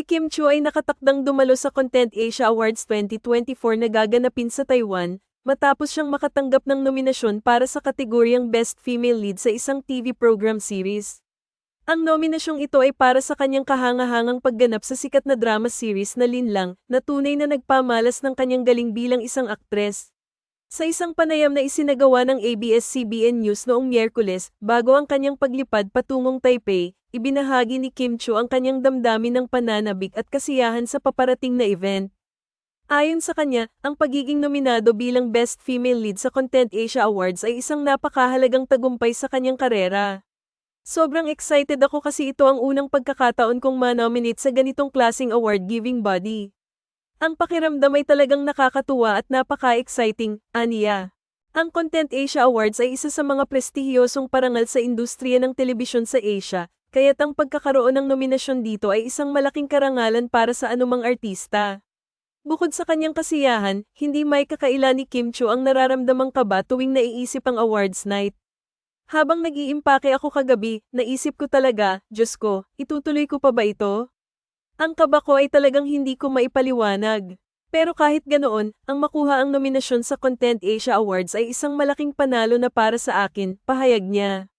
Kim Chu ay nakatakdang dumalo sa Content Asia Awards 2024 na gaganapin sa Taiwan, matapos siyang makatanggap ng nominasyon para sa kategoryang Best Female Lead sa isang TV program series. Ang nominasyong ito ay para sa kanyang kahangahangang pagganap sa sikat na drama series na Linlang, na tunay na nagpamalas ng kanyang galing bilang isang aktres. Sa isang panayam na isinagawa ng ABS-CBN News noong Miyerkules, bago ang kanyang paglipad patungong Taipei, ibinahagi ni Kim Chu ang kanyang damdamin ng pananabik at kasiyahan sa paparating na event. Ayon sa kanya, ang pagiging nominado bilang Best Female Lead sa Content Asia Awards ay isang napakahalagang tagumpay sa kanyang karera. Sobrang excited ako kasi ito ang unang pagkakataon kong ma-nominate sa ganitong klasing award-giving body. Ang pakiramdam ay talagang nakakatuwa at napaka-exciting, aniya. Ang Content Asia Awards ay isa sa mga prestihiyosong parangal sa industriya ng telebisyon sa Asia, kaya't ang pagkakaroon ng nominasyon dito ay isang malaking karangalan para sa anumang artista. Bukod sa kanyang kasiyahan, hindi may kakaila ni Kim Chu ang nararamdamang kaba tuwing naiisip ang awards night. Habang nag-iimpake ako kagabi, naisip ko talaga, Diyos ko, itutuloy ko pa ba ito? Ang kaba ko ay talagang hindi ko maipaliwanag. Pero kahit ganoon, ang makuha ang nominasyon sa Content Asia Awards ay isang malaking panalo na para sa akin, pahayag niya.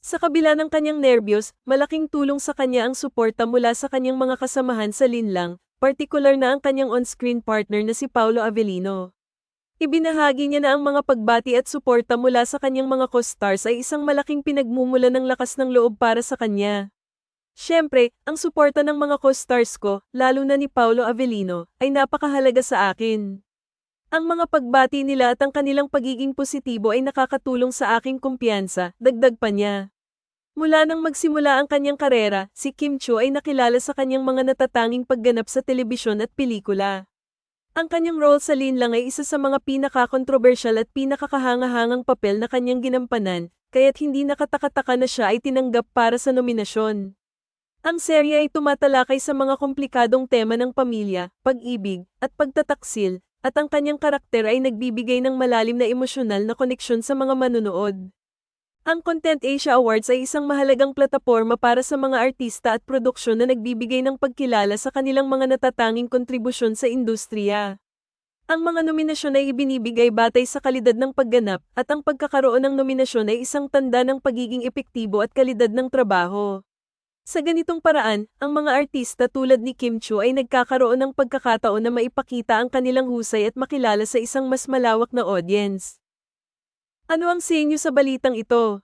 Sa kabila ng kanyang nerbiyos, malaking tulong sa kanya ang suporta mula sa kanyang mga kasamahan sa linlang, partikular na ang kanyang on-screen partner na si Paulo Avellino. Ibinahagi niya na ang mga pagbati at suporta mula sa kanyang mga co-stars ay isang malaking pinagmumula ng lakas ng loob para sa kanya. Siyempre, ang suporta ng mga co-stars ko, lalo na ni Paulo Avellino, ay napakahalaga sa akin. Ang mga pagbati nila at ang kanilang pagiging positibo ay nakakatulong sa aking kumpiyansa, dagdag pa niya. Mula nang magsimula ang kanyang karera, si Kim Chu ay nakilala sa kanyang mga natatanging pagganap sa telebisyon at pelikula. Ang kanyang role sa Linlang ay isa sa mga pinaka-controversial at pinakakahangahangang papel na kanyang ginampanan, kaya't hindi nakatakataka na siya ay tinanggap para sa nominasyon. Ang serye ay tumatalakay sa mga komplikadong tema ng pamilya, pag-ibig, at pagtataksil, at ang kanyang karakter ay nagbibigay ng malalim na emosyonal na koneksyon sa mga manunood. Ang Content Asia Awards ay isang mahalagang plataporma para sa mga artista at produksyon na nagbibigay ng pagkilala sa kanilang mga natatanging kontribusyon sa industriya. Ang mga nominasyon ay ibinibigay batay sa kalidad ng pagganap at ang pagkakaroon ng nominasyon ay isang tanda ng pagiging epektibo at kalidad ng trabaho. Sa ganitong paraan, ang mga artista tulad ni Kim Chu ay nagkakaroon ng pagkakataon na maipakita ang kanilang husay at makilala sa isang mas malawak na audience. Ano ang sa inyo sa balitang ito?